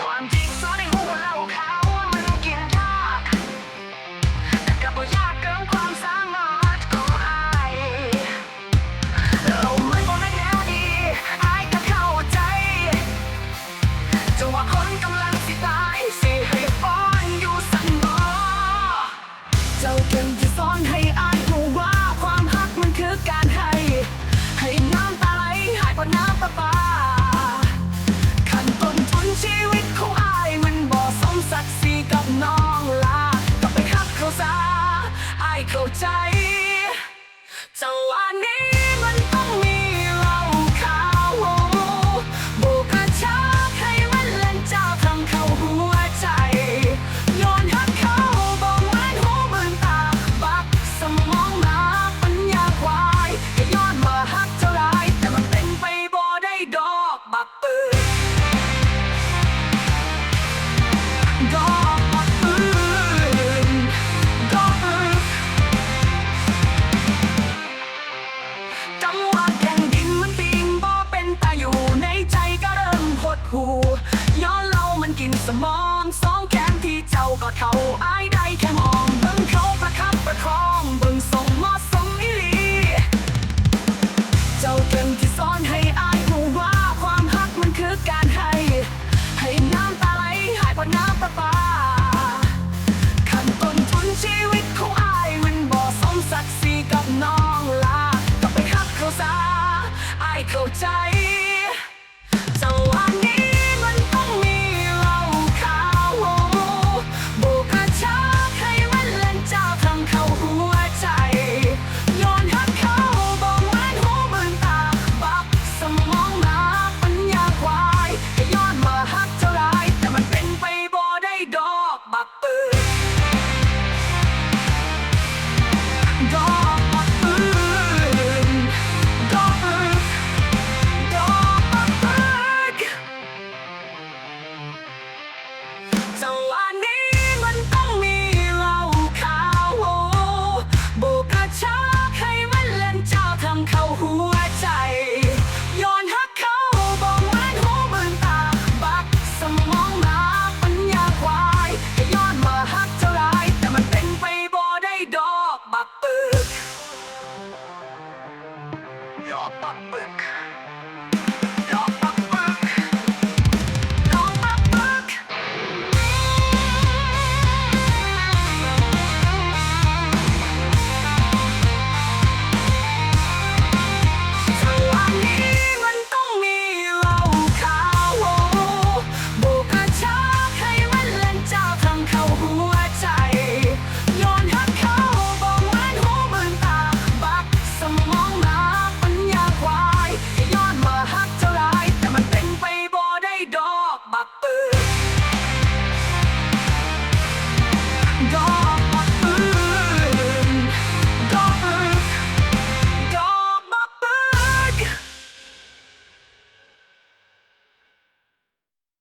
ความจริงซ่อนหัเราเขามันกินยากแต่กับยากเกินความสามารถของไอเราไม่บอกแน่ดีไอก็เข้าใจจังหวะคนกำลังสิตายสิให้ป้อนอยู่สันบอเจ้าเก่งที่ซ่อนให้ไอรู้ว่าความหักมันคือการให้ ให้น้ำตาไหลหายปนน้ำประปา看风吹起。 เข้าใจจังหวะนี้ งวัดยังคืนปิงบ่เป็นตาอยู่ในใจก็เริ่มหดหูย้อนเล่ามันกินสมองสองแขนที่เจ้าก็เท่าอายได้แค่มอง So I my.